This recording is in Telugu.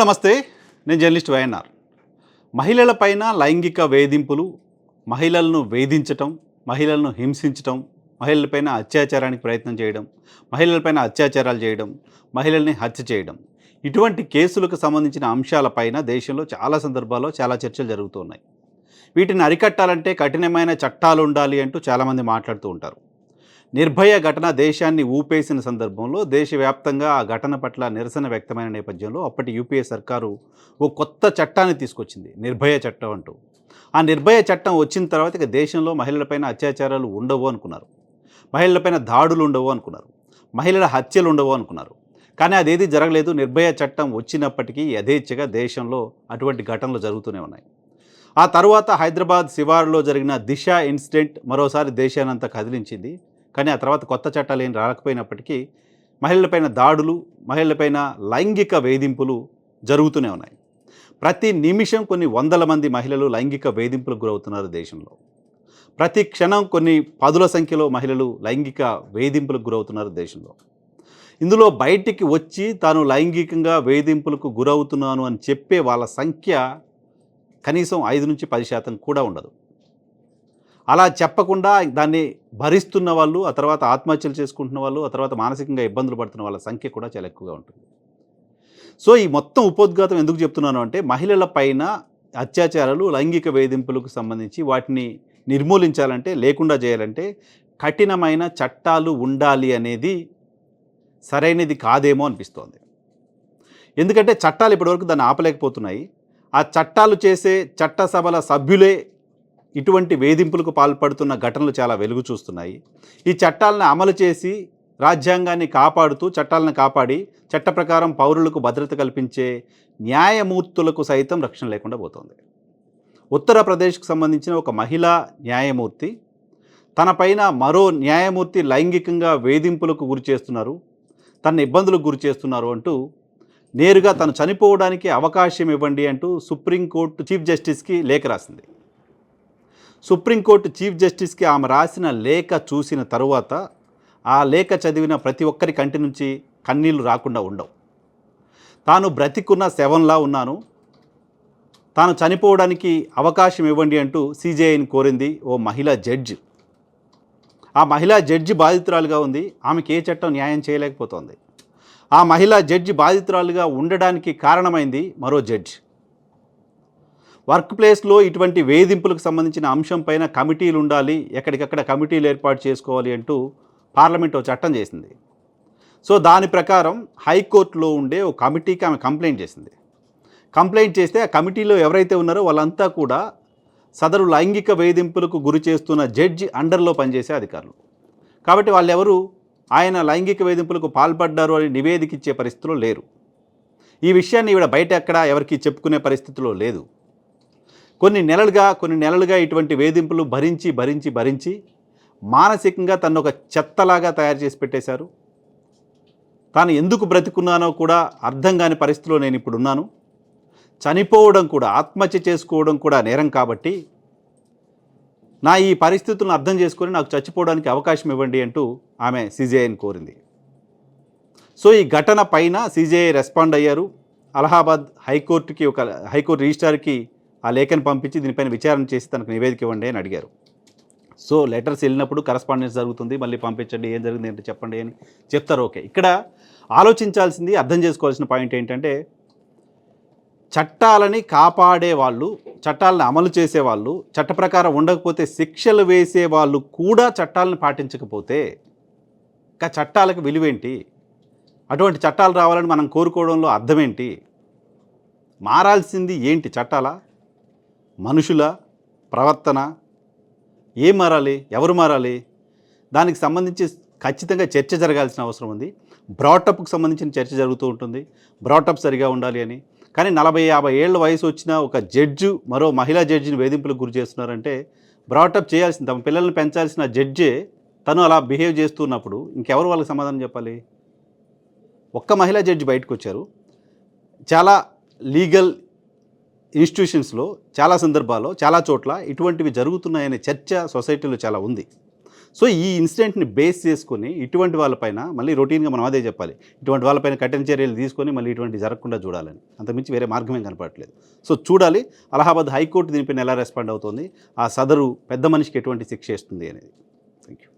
నమస్తే. నేను జర్నలిస్ట్ వైఎన్ఆర్. మహిళలపైన లైంగిక వేధింపులు మహిళలను వేధించటం మహిళలను హింసించటం మహిళలపైన అత్యాచారానికి ప్రయత్నం చేయడం మహిళలపైన అత్యాచారాలు చేయడం మహిళల్ని హత్య చేయడం. ఇటువంటి కేసులకు సంబంధించిన అంశాలపైన దేశంలో చాలా సందర్భాల్లో చాలా చర్చలు జరుగుతున్నాయి వీటిని అరికట్టాలంటే కఠినమైన చట్టాలు ఉండాలి అంటూ చాలామంది మాట్లాడుతూ ఉంటారు. నిర్భయ ఘటన దేశాన్ని ఊపేసిన సందర్భంలో దేశవ్యాప్తంగా ఆ ఘటన పట్ల నిరసన వ్యక్తమైన నేపథ్యంలో అప్పటి యూపీఏ సర్కారు ఓ కొత్త చట్టాన్ని తీసుకొచ్చింది నిర్భయ చట్టం అంటూ. ఆ నిర్భయ చట్టం వచ్చిన తర్వాత ఇక దేశంలో మహిళలపైన అత్యాచారాలు ఉండవు అనుకున్నారు. మహిళలపైన దాడులు ఉండవు అనుకున్నారు. మహిళల హత్యలు ఉండవు అనుకున్నారు. కానీ అదేది జరగలేదు. నిర్భయ చట్టం వచ్చినప్పటికీ యథేచ్ఛగా దేశంలో అటువంటి ఘటనలు జరుగుతూనే ఉన్నాయి. ఆ తర్వాత హైదరాబాద్ శివారులో జరిగిన దిశ ఇన్సిడెంట్ మరోసారి దేశానంతా కదిలించింది. కానీ ఆ తర్వాత కొత్త చట్టాలు ఏం రాకపోయినప్పటికీ మహిళలపైన దాడులు మహిళలపైన లైంగిక వేధింపులు జరుగుతూనే ఉన్నాయి. ప్రతి నిమిషం కొన్ని వందల మంది మహిళలు లైంగిక వేధింపులకు గురవుతున్నారు దేశంలో. ప్రతి క్షణం కొన్ని పదుల సంఖ్యలో మహిళలు లైంగిక వేధింపులకు గురవుతున్నారు దేశంలో. ఇందులో బయటికి వచ్చి తాను లైంగికంగా వేధింపులకు గురవుతున్నాను అని చెప్పే వాళ్ళ సంఖ్య కనీసం ఐదు నుంచి పది శాతం కూడా ఉండదు. అలా చెప్పకుండా దాన్ని భరిస్తున్న వాళ్ళు ఆ తర్వాత ఆత్మహత్యలు చేసుకుంటున్న వాళ్ళు ఆ తర్వాత మానసికంగా ఇబ్బందులు పడుతున్న వాళ్ళ సంఖ్య కూడా చాలా ఎక్కువగా ఉంటుంది. సో ఈ మొత్తం ఉపోద్ఘాతం ఎందుకు చెప్తున్నాను అంటే మహిళల పైన అత్యాచారాలు లైంగిక వేధింపులకు సంబంధించి వాటిని నిర్మూలించాలంటే లేకుండా చేయాలంటే కఠినమైన చట్టాలు ఉండాలి అనేది సరైనది కాదేమో అనిపిస్తోంది. ఎందుకంటే చట్టాలు ఇప్పటివరకు దాన్ని ఆపలేకపోతున్నాయి. ఆ చట్టాలు చేసే చట్టసభల సభ్యులే ఇటువంటి వేధింపులకు పాల్పడుతున్న ఘటనలు చాలా వెలుగు చూస్తున్నాయి. ఈ చట్టాలను అమలు చేసి రాజ్యాంగాన్ని కాపాడుతూ చట్టాలను కాపాడి చట్ట ప్రకారం పౌరులకు భద్రత కల్పించే న్యాయమూర్తులకు సైతం రక్షణ లేకుండా పోతుంది. ఉత్తరప్రదేశ్కు సంబంధించిన ఒక మహిళా న్యాయమూర్తి తనపైన మరో న్యాయమూర్తి లైంగికంగా వేధింపులకు గురి చేస్తున్నారు తన ఇబ్బందులకు గురి చేస్తున్నారు అంటూ నేరుగా తను చనిపోవడానికి అవకాశం ఇవ్వండి అంటూ సుప్రీంకోర్టు చీఫ్ జస్టిస్కి లేఖ రాసింది. సుప్రీంకోర్టు చీఫ్ జస్టిస్కి ఆమె రాసిన లేఖ చూసిన తరువాత ఆ లేఖ చదివిన ప్రతి ఒక్కరి కంటి నుంచి కన్నీళ్ళు రాకుండా ఉండవు. తాను బ్రతికున్న శవంలా ఉన్నాను. తాను చనిపోవడానికి అవకాశం ఇవ్వండి అంటూ సీజేఐని కోరింది ఓ మహిళా జడ్జి. ఆ మహిళా జడ్జి బాధితురాలుగా ఉంది. ఆమెకి ఏ చట్టం న్యాయం చేయలేకపోతోంది. ఆ మహిళా జడ్జి బాధితురాలుగా ఉండడానికి కారణమైంది మరో జడ్జి. వర్క్ ప్లేస్లో ఇటువంటి వేధింపులకు సంబంధించిన అంశం పైన కమిటీలు ఉండాలి ఎక్కడికక్కడ కమిటీలు ఏర్పాటు చేసుకోవాలి అంటూ పార్లమెంట్ ఓ చట్టం చేసింది. సో దాని ప్రకారం హైకోర్టులో ఉండే ఓ కమిటీకి ఆమె కంప్లైంట్ చేసింది. కంప్లైంట్ చేస్తే ఆ కమిటీలో ఎవరైతే ఉన్నారో వాళ్ళంతా కూడా సదరు లైంగిక వేధింపులకు గురి చేస్తున్న జడ్జి అండర్లో పనిచేసే అధికారులు. కాబట్టి వాళ్ళెవరు? ఆయన లైంగిక వేధింపులకు పాల్పడ్డారు అని నివేదిక ఇచ్చే పరిస్థితిలో లేరు. ఈ విషయాన్ని ఈవిడ బయట ఎక్కడా ఎవరికి చెప్పుకునే పరిస్థితిలో లేదు. కొన్ని నెలలుగా కొన్ని నెలలుగా ఇటువంటి వేధింపులు భరించి భరించి భరించి మానసికంగా తను ఒక చెత్తలాగా తయారు చేసి పెట్టేశారు. తాను ఎందుకు బ్రతికున్నానో కూడా అర్థం కాని పరిస్థితిలో నేను ఇప్పుడు ఉన్నాను. చనిపోవడం కూడా ఆత్మహత్య చేసుకోవడం కూడా నేరం కాబట్టి నా ఈ పరిస్థితులను అర్థం చేసుకొని నాకు చచ్చిపోవడానికి అవకాశం ఇవ్వండి అంటూ ఆమె సీజేఐని కోరింది. సో ఈ ఘటన పైన సీజేఐ రెస్పాండ్ అయ్యారు. అలహాబాద్ హైకోర్టుకి ఒక హైకోర్టు రిజిస్ట్రార్కి ఆ లేఖను పంపించి దీనిపైన విచారణ చేసి తనకు నివేదిక ఇవ్వండి అని అడిగారు. సో లెటర్స్ వెళ్ళినప్పుడు కరస్పాండెన్స్ జరుగుతుంది మళ్ళీ పంపించండి ఏం జరిగింది ఏంటో చెప్పండి అని చెప్తారు. ఓకే. ఇక్కడ ఆలోచించాల్సింది అర్థం చేసుకోవాల్సిన పాయింట్ ఏంటంటే చట్టాలని కాపాడే వాళ్ళు చట్టాలను అమలు చేసే వాళ్ళు చట్ట ప్రకారం ఉండకపోతే శిక్షలు వేసే వాళ్ళు కూడా చట్టాలను పాటించకపోతే ఇంకా చట్టాలకు విలువేంటి? అటువంటి చట్టాలు రావాలని మనం కోరుకోవడంలో అర్థమేంటి? మారాల్సింది ఏంటి చట్టాలా? మనుషుల ప్రవర్తన ఏం మారాలి? ఎవరు మారాలి? దానికి సంబంధించి ఖచ్చితంగా చర్చ జరగాల్సిన అవసరం ఉంది. బ్రాటప్కి సంబంధించిన చర్చ జరుగుతూ ఉంటుంది. బ్రాటప్ సరిగా ఉండాలి అని. కానీ నలభై యాభై ఏళ్ళ వయసు వచ్చిన ఒక జడ్జు మరో మహిళా జడ్జిని వేధింపులకు గురి చేస్తున్నారంటే బ్రాటప్ చేయాల్సిన తమ పిల్లల్ని పెంచాల్సిన జడ్జే తను అలా బిహేవ్ చేస్తున్నప్పుడు ఇంకెవరు వాళ్ళకి సమాధానం చెప్పాలి? ఒక్క మహిళా జడ్జి బయటకు వచ్చారు చాలా లీగల్ ఇన్స్టిట్యూషన్స్లో చాలా సందర్భాల్లో చాలా చోట్ల ఇటువంటివి జరుగుతున్నాయనే చర్చ సొసైటీలో చాలా ఉంది. సో ఈ ఇన్సిడెంట్ని బేస్ చేసుకుని ఇటువంటి వాళ్ళపైన మళ్ళీ రొటీన్గా మనం అదే చెప్పాలి. ఇటువంటి వాళ్ళపైన కఠిన చర్యలు తీసుకొని మళ్ళీ ఇటువంటి జరగకుండా చూడాలని. అంతకుమించి వేరే మార్గమే కనపడట్లేదు. సో చూడాలి అలహాబాద్ హైకోర్టు దీనిపైన ఎలా రెస్పాండ్ అవుతుంది ఆ సదరు పెద్ద మనిషికి ఎటువంటి శిక్ష ఇస్తుంది అనేది. Thank you